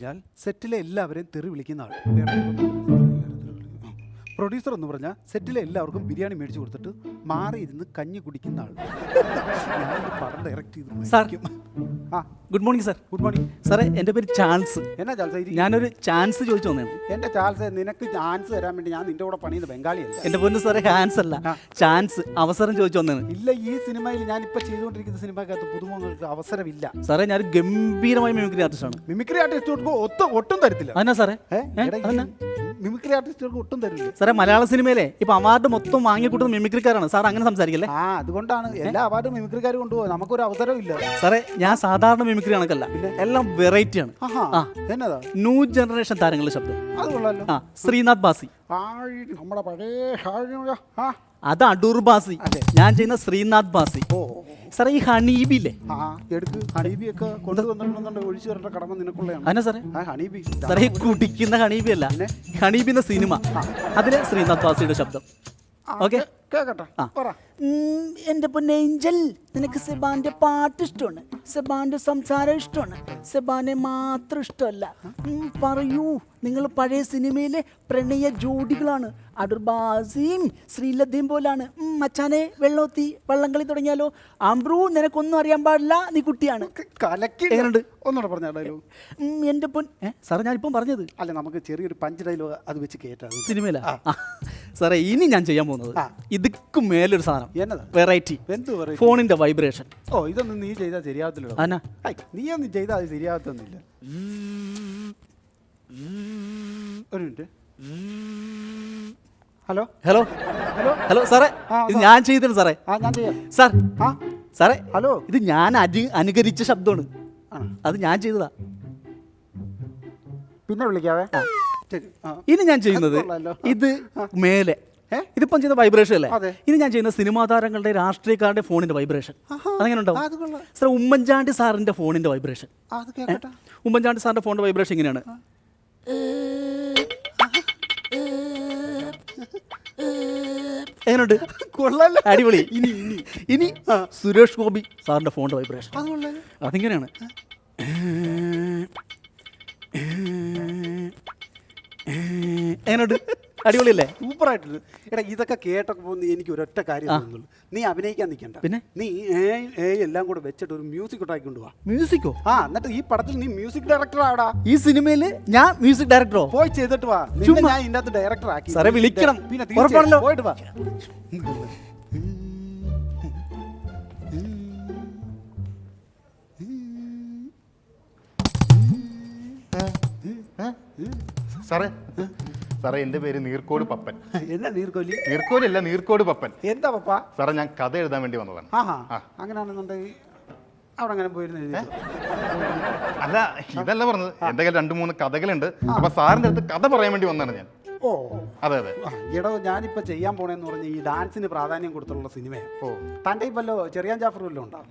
കഴിഞ്ഞാൽ സെറ്റിലെ എല്ലാവരെയും തെറി വിളിക്കുന്ന ആൾ. പ്രൊഡ്യൂസർ എന്ന് പറഞ്ഞാൽ സെറ്റിലെ എല്ലാവർക്കും ബിരിയാണി മേടിച്ചു കൊടുത്തിട്ട് മാറി ഇരുന്ന് കഞ്ഞി കുടിക്കുന്ന ആൾ പടം ഡയറക്റ്റ് ചെയ്ത് സാർ. ആ. Good morning sir good morning സാറേ എന്റെ പേര് ചാൻസ്. എന്നാ ചാൻസ് ഞാനൊരു ചാൻസ് ചോദിച്ചു വന്നതാണ് എന്റെ ചാൻസ് നിനക്ക് ചാൻസ് തരാൻ വേണ്ടി ഞാൻ നിന്റെ കൂടെ പണിയുന്ന ബംഗാളിയല്ല എന്റെ പൊന്ന് സാറേ ഹാൻസ് അല്ല. ചാൻസ് അവസരം ചോദിച്ചു വന്നതാണ് ഇല്ല ഈ സിനിമയിൽ ഞാൻ ഇപ്പൊ ചെയ്തുകൊണ്ടിരിക്കുന്ന സിനിമക്കകത്ത് പുതുമുഖങ്ങൾക്ക് അവസരമില്ല. സാറേ ഞാൻ ഗംഭീരമായ മിമിക്രി ആർട്ടിസ്റ്റാണ് മിമിക്രി ആർട്ടിസ്റ്റ് ഒട്ടും ഒട്ടും തരത്തില്ല. അതെന്നാ സാറേ? ഏ? ഏ? എടാ, ഈ അതെന്നാ? മിമിക്രി ആർട്ടിസ്റ്റുകൾക്ക് ഒട്ടും തരില്ല. സാറേ മലയാള സിനിമയിലെ ഇപ്പൊ അവാർഡ് മൊത്തം വാങ്ങിക്കൂട്ടുന്ന മിമിക്രിക്കാരാണ് സാർ അങ്ങനെ സംസാരിക്കല്ലേ? ആ അതുകൊണ്ടാണ് എല്ലാ അവാർഡും മിമിക്രിക്കാർ കൊണ്ടുപോകും നമുക്കൊരു അവസരം ഇല്ല. സാറേ ഞാൻ സാധാരണ മിമിക്രി കണക്കല്ല. എല്ലാം വെറൈറ്റി ആണ്. ആഹാ ആ. എന്നതാ ന്യൂ ജനറേഷൻ താരങ്ങളുടെ ശബ്ദം. അത് കൊള്ളാലോ. ആ ശ്രീനാഥ് ബാസി. നമ്മുടെ പഴയ ആ. അത് അടൂർ ബാസി. ഞാൻ ചെയ്യുന്ന ശ്രീനാഥ് ബാസി. ഓ സാറേ ഈ ഹണീബില്ലേ ആ എടുക്ക്. ഹണീബിയൊക്കെ കൊണ്ടുവന്നിട്ടുണ്ടെന്നുണ്ടെങ്കിൽ ഒഴിച്ചു വരേണ്ട കടമ നിനക്കുള്ളതാണ്. അതിനാ സാറേ? ആ ഹണീബി. സാറേ ഈ കുടിക്കുന്ന ഹണീബി അല്ല പിന്നെ? ഹണീബി എന്ന സിനിമ അതിലെ ശ്രീനാഥ് വാസിയുടെ ശബ്ദം. ഓക്കെ? കേക്കട്ടെ. ആ. പറ എന്റെ പൊന്നെ ഏഞ്ചൽ നിനക്ക് സെബാന്റെ പാട്ട് ഇഷ്ടമാണ്. സെബാന്റെ സംസാരം ഇഷ്ടമാണ്. സെബാനെ മാത്രം ഇഷ്ടമല്ല. പറയൂ. നിങ്ങൾ പഴയ സിനിമയിലെ പ്രണയ ജോഡികളാണ്. അടൂർബാസിയും ശ്രീലതയും പോലാണ്. മച്ചാനെ വെള്ളോത്തി വള്ളംകളി തുടങ്ങിയാലോ? ആംബ്രൂ നിനക്കൊന്നും അറിയാൻ പാടില്ല നീ കുട്ടിയാണ്? ഒന്നുകൂടെ പറഞ്ഞാലോ എന്റെ എന്റെ പൊൻ സാറേ ഞാനിപ്പം പറഞ്ഞത്. അല്ല നമുക്ക് ചെറിയൊരു പഞ്ച് ഡയലോഗ് അത് വെച്ച് കേട്ടാ സിനിമയിലാ. സാറേ ഇനി ഞാൻ ചെയ്യാൻ പോകുന്നത്. ഇതുക്കും മേലൊരു സാധനം. എന്നതാ? വെറൈറ്റി എന്ത് വെറൈറ്റി ഫോണിന്റെ വൈബ്രേഷൻ ഓ ഇതൊന്നും നീ ചെയ്താൽ ശരിയാവത്തില്ല അനാ നീ ഒന്നും ചെയ്താൽ അത് ശരിയാവത്തൊന്നുമില്ല ഒരു minute. Hello? Hello? Hello? Hello സാറേ. ഇത് ഞാൻ ചെയ്തിരുന്നു സാറേ. ആ ഞാൻ ചെയ്യാം. സാർ. ആ. സാറേ ഹലോ? ഇത് ഞാൻ അനു അനുകരിച്ച ശബ്ദമാണ്. ആണോ അത് ഞാൻ ചെയ്തതാ. പിന്നെ വിളിക്കാവേ? ശരി. ആ. ഇനി ഞാൻ ചെയ്യുന്നത് കൊള്ളാലോ. ഇത് മേലെ? ഇതിപ്പം ചെയ്ത വൈബ്രേഷൻ അല്ലേ. ഇനി ഞാൻ ചെയ്യുന്ന സിനിമാ താരങ്ങളുടെ രാഷ്ട്രീയക്കാരുടെ ഫോണിന്റെ വൈബ്രേഷൻ. അതെങ്ങനെ ഉണ്ടാവും സാർ ഉമ്മൻചാണ്ടി സാറിന്റെ ഫോണിന്റെ വൈബ്രേഷൻ ഉമ്മൻചാണ്ടി സാറിന്റെ ഫോണിന്റെ വൈബ്രേഷൻ ഇങ്ങനെയാണ് എങ്ങനെയുണ്ട്? കൊള്ളാലോ. അടിപൊളി. ഇനി ഇനി. ഇനി സുരേഷ് ഗോപി സാറിന്റെ ഫോണിന്റെ വൈബ്രേഷൻ അതിങ്ങനെയാണ്? എങ്ങനെയുണ്ട്? അടിപൊളിയല്ലേ? സൂപ്പറായിട്ടുണ്ട്. എടാ ഇതൊക്കെ കേട്ടൊക്കെ കേട്ടപ്പോൾ എനിക്ക് ഒരൊറ്റ കാര്യം തോന്നുന്നുള്ളൂ. നീ അഭിനയിക്കാൻ നിൽക്കണ്ട പിന്നെ? നീ ഏ ഏ എല്ലാം കൂടെ വെച്ചിട്ട് ഒരു മ്യൂസിക് ഉണ്ടാക്കിക്കൊണ്ട് വാ. മ്യൂസിക്കോ? ആ എന്നിട്ട് ഈ പടത്തിൽ നീ മ്യൂസിക് ഡയറക്ടർ ആടാ ഈ സിനിമയിൽ ഞാൻ മ്യൂസിക് ഡയറക്ടറോ? പോയി ചെയ്തിട്ട് വാ. നിന്നെ ഞാൻ ഇതിന്റെ അകത്ത് ഡയറക്ടർ ആക്കി. സാറേ, വിളിക്കണം. പിന്നെ തീർച്ചയായും പോയിട്ട് വാ. സാറേ സാറേ എന്റെ പേര് നീർക്കോട് പപ്പൻ. എന്നാ നീർക്കോലി? നീർക്കോലല്ല നീർക്കോട് പപ്പൻ. എന്താ പപ്പ? സാറേ ഞാൻ കഥ എഴുതാൻ വേണ്ടി വന്നതാണ്. ആഹാ. അങ്ങനെയാണെന്നുണ്ടെങ്കിൽ അവിടെ അങ്ങനെ പോയിരുന്നു എഴുതി അല്ല ഇതല്ല പറഞ്ഞത്. എന്റെ കയ്യിൽ രണ്ട് മൂന്ന് കഥകളുണ്ട്. അപ്പൊ സാറിന്റെ അടുത്ത് കഥ പറയാൻ വേണ്ടി വന്നാണ് ഞാൻ. ഓ. അതെ അതെ. എടോ ഞാനിപ്പോ ചെയ്യാൻ പോണേന്ന് പറഞ്ഞ ഈ ഡാൻസിന് പ്രാധാന്യം കൊടുത്തുള്ള സിനിമയാണ്. ഓ. തന്റെ ഇപ്പല്ലോ ചെറിയാൻ ജാഫർ വല്ലതും ഉണ്ടാവും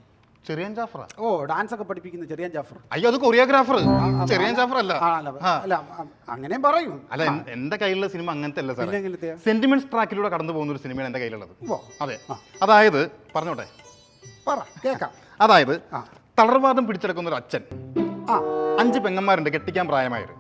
ചെറിയാൻ ജാഫർ ഓ ഡാൻസ് ഒക്കെ പഠിപ്പിക്കുന്ന ചെറിയൻ ജാഫർ. അയ്യോ അത് കൊറിയോഗ്രാഫർ. ചെറിയൻ ജാഫർ അല്ല അല്ല അങ്ങനെയും പറയും. അല്ല എന്റെ കയ്യിലുള്ള സിനിമ അങ്ങനത്തെ അല്ല സാർ സെന്റിമെന്റ്സ് ട്രാക്കിലൂടെ കടന്നു പോകുന്ന ഒരു സിനിമയാണ് എന്റെ കയ്യിലുള്ളത്. അതെ. അതായത് പറഞ്ഞോട്ടെ. പറ കേക്കാം അതായത്. തളർവാദം പിടിച്ചെടുക്കുന്ന ഒരു അച്ഛൻ. അഞ്ച് പെങ്ങന്മാരുണ്ട് കെട്ടിക്കാൻ പ്രായമായൊരു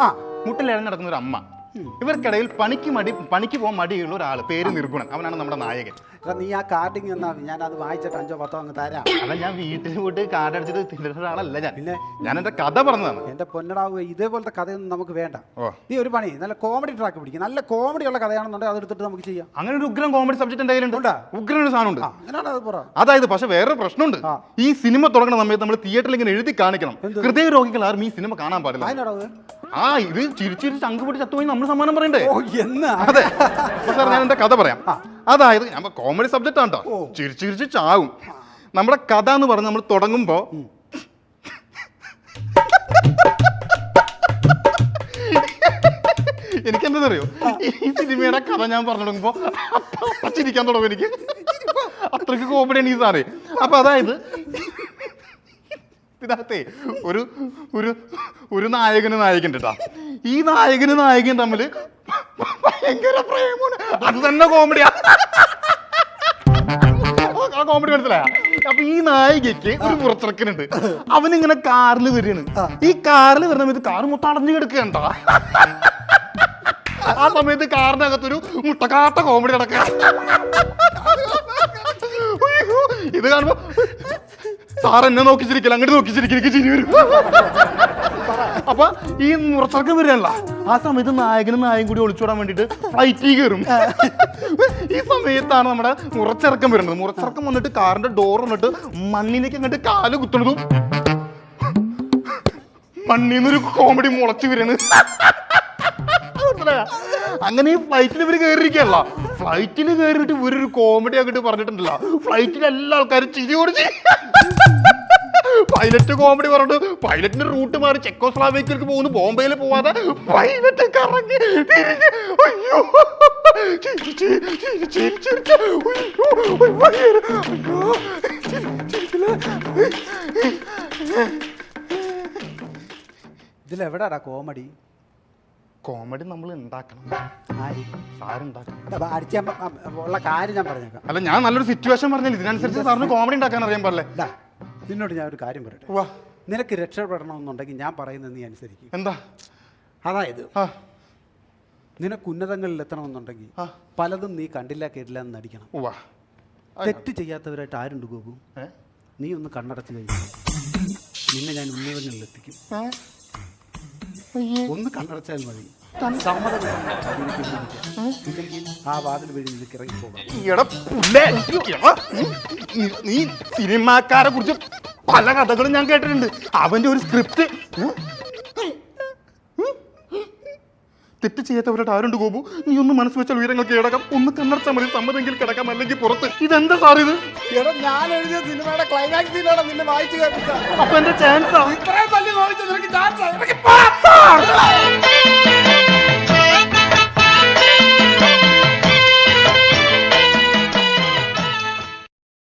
ആ. മുട്ടിലിഴഞ്ഞ് നടക്കുന്ന ഒരു അമ്മ. ഇവർക്കിടയിൽ പണിക്ക് മടി പണിക്ക് പോകാൻ മടിയുള്ള ഒരാൾ പേര് നിർഗുണൻ. അവനാണ് നമ്മുടെ നായകൻ. എടാ, നീ ആ കാർഡിങ് എന്നാ ഞാൻ അത് വായിച്ചിട്ട് അഞ്ചോ പത്തോ അങ്ങ് തരാം. അല്ല ഞാൻ വീട്ടിൽ പോയിട്ട് കാർഡ് അടിച്ചിട്ട് തിന്നുന്ന ഒരാളല്ല ഞാൻ. പിന്നെ? ഞാൻ എന്റെ കഥ പറഞ്ഞതാണ്. എന്റെ പൊന്നടാവുക ഇതേപോലത്തെ കഥയൊന്നും നമുക്ക് വേണ്ട. ഓ. നീ ഒരു പണി നല്ല കോമഡി ട്രാക്ക് പിടിക്കും. നല്ല കോമഡി ഉള്ള കഥയാണെന്നുണ്ടെങ്കിൽ അതെടുത്തിട്ട് നമുക്ക് ചെയ്യാം. അങ്ങനെ ഒരു ഉഗ്രൻ കോമഡി സബ്ജക്ട് എന്തെങ്കിലും കയ്യിലുണ്ട് ഉണ്ടാ? ഉഗ്രം ഒരു സാധനമുണ്ട്. ആ അങ്ങനെയാണ് അത് പറ? അതായത് പക്ഷെ വേറൊരു പ്രശ്നമുണ്ട്. ആ. ഈ സിനിമ തുടങ്ങുന്ന സമയത്ത് നമ്മൾ തിയേറ്ററിൽ ഇങ്ങനെ എഴുതി കാണിക്കണം. എന്ത്? ഹൃദയ രോഗികൾ ആരും ഈ സിനിമ കാണാൻ പാടില്ല. അതിനടാവ് ആ ഇത് ചിരിച്ചിരി ചങ്ക് പിടി ചത്തുപോയി നമ്മൾ സമ്മാനം പറയണ്ടേ? ഓ എന്നാ? അതെ. അപ്പൊ സാർ ഞാൻ എന്റെ കഥ പറയാം. അതായത് ഞാൻ കോമഡി സബ്ജക്റ്റ് ആണ് കേട്ടോ ചിരിച്ചു ചിരിച്ച് ചാവും. നമ്മുടെ കഥ എന്ന് പറഞ്ഞ് നമ്മൾ തുടങ്ങുമ്പോ എനിക്ക് എന്താണെന്നറിയോ ഈ സിനിമയുടെ കഥ ഞാൻ പറഞ്ഞു തുടങ്ങുമ്പോ അപ്പൊ ചിരിക്കാൻ തുടങ്ങും എനിക്ക്. അത്രയ്ക്ക് കോമഡിയാണ് ഈ സാറേ. അപ്പൊ അതായത് ഇതിനകത്തെ ഒരു ഒരു ഒരു നായകന് നായകൻ കേട്ടാ ഈ നായകന് നായകൻ തമ്മിൽ ഭയങ്കര പ്രേമാണ് അത് തന്നെ കോമഡിയാ കോമഡി മനസ്സിലായ? അപ്പൊ ഈ നായികയ്ക്ക് ഒരു പുറത്തിറക്കനുണ്ട്. അവനിങ്ങനെ കാറിൽ വരികയാണ്. ഈ കാറിൽ വരുന്ന സമയത്ത് കാർ മൊത്തം അടഞ്ഞു കിടക്കണ്ട ആ സമയത്ത് കാറിന്റെ അകത്തൊരു മുട്ടക്കാട്ട കോമഡി നടക്കുക അയ്യോ, ഇത് കാണുമ്പോ സാർ എന്നെ നോക്കി ചിരിക്കില്ല അങ്ങോട്ട് നോക്കി ചിരിക്കും എനിക്ക് ചിരി വരും. അപ്പൊ ഈ മുറച്ചിറക്കം വരികയല്ല ആ സമയത്ത് നായകനും നായകൻ കൂടി ഒളിച്ചോടാൻ വേണ്ടിട്ട് ഫ്ലൈറ്റിൽ കയറും. ഈ സമയത്താണ് നമ്മുടെ മുറച്ചിറക്കം വരുന്നത്. മുറച്ചിറക്കം വന്നിട്ട് കാറിന്റെ ഡോർ വന്നിട്ട് മണ്ണിലേക്ക് അങ്ങോട്ട് കാൽ കുത്തണതും മണ്ണിന്നൊരു കോമഡി മുളച്ചു വരാണ് അങ്ങനെ ഈ ഫ്ലൈറ്റിൽ ഇവർ കയറിയിരിക്കല്ല ഫ്ലൈറ്റിൽ കയറിയിട്ട് ഇവരൊരു കോമഡി അങ്ങോട്ട് പറഞ്ഞിട്ടുണ്ടല്ലോ. ഫ്ലൈറ്റിൽ എല്ലാ ആൾക്കാരും ചിരിയോട് പൈലറ്റ് കോമഡി പറഞ്ഞു പൈലറ്റിന്റെ റൂട്ട് മാറി ചെക്കോസ്ലാവേക്കിലേക്ക് പോകുന്നു. ബോംബെയിൽ പോവാതെ പൈലറ്റ് കറങ്ങി തിരിഞ്ഞ്. അയ്യോ. ചിരി, ചിരി, ചിരി, ചിരി, ചിരി. ഇതിലെവിടാടാ കോമഡി കോമഡി നമ്മൾ ഉണ്ടാക്കണം. ആര്? സാറുണ്ടാക്കണം അപ്പൊ അടിച്ച് ഞാൻ പ- ആ, ഉള്ള കാര്യം ഞാൻ പറഞ്ഞേക്കാം. അല്ല ഞാൻ നല്ലൊരു സിറ്റുവേഷൻ പറഞ്ഞില്ല? ഇതിനനുസരിച്ച് സാറിന് കോമഡി ഉണ്ടാക്കാൻ അറിയാൻ പാടില്ലേ? നിന്നോട് ഞാൻ ഒരു കാര്യം പറയട്ടെ? വാ നിനക്ക് രക്ഷപ്പെടണമെന്നുണ്ടെങ്കിൽ ഞാൻ പറയുന്നത് നീ അനുസരിക്കും. എന്താ? അതായത് ആ. നിനക്ക് ഉന്നതങ്ങളിൽ എത്തണമെന്നുണ്ടെങ്കിൽ ആ. പലതും നീ കണ്ടില്ല കേട്ടില്ല എന്ന് നടിക്കണം. വാ തെറ്റ് ചെയ്യാത്തവരായിട്ട് ആരുണ്ട് ഗോപു? ഏ? നീ ഒന്ന് കണ്ണടച്ച് കഴിഞ്ഞു നിന്നെ ഞാൻ ഉന്നതങ്ങളിൽ എത്തിക്കും ഏ? ഒന്ന് കണ്ണടച്ചാൽ മതി. ആ വാതിൽ വഴി നിനക്ക് നീ സിനിമാക്കാരെ കുറിച്ച് പല കഥകളും ഞാൻ കേട്ടിട്ടുണ്ട്. അവന്റെ ഒരു സ്ക്രിപ്റ്റ് തെറ്റ് ചെയ്യാത്തവരായിട്ട് ആരുണ്ട് ഗോപു? നീ ഒന്ന് മനസ്സ് വെച്ചാൽ ഉയരങ്ങൾ കീഴടക്കാം ഒന്ന് കണ്ണടച്ചാൽ മതി. സമ്മതെങ്കിൽ കിടക്കാം അല്ലെങ്കിൽ പുറത്ത്. ഇതെന്താ സാർ ഇത്? എടാ ഞാൻ എഴുതിയ സിനിമയുടെ ക്ലൈമാക്സ് സീനാണ് നിന്നെ വായിച്ചു കേൾപ്പിച്ച അപ്പൊ എന്റെ ചാൻസ് ഇത്രയും തല്ലി നിനക്ക് ചാൻസ്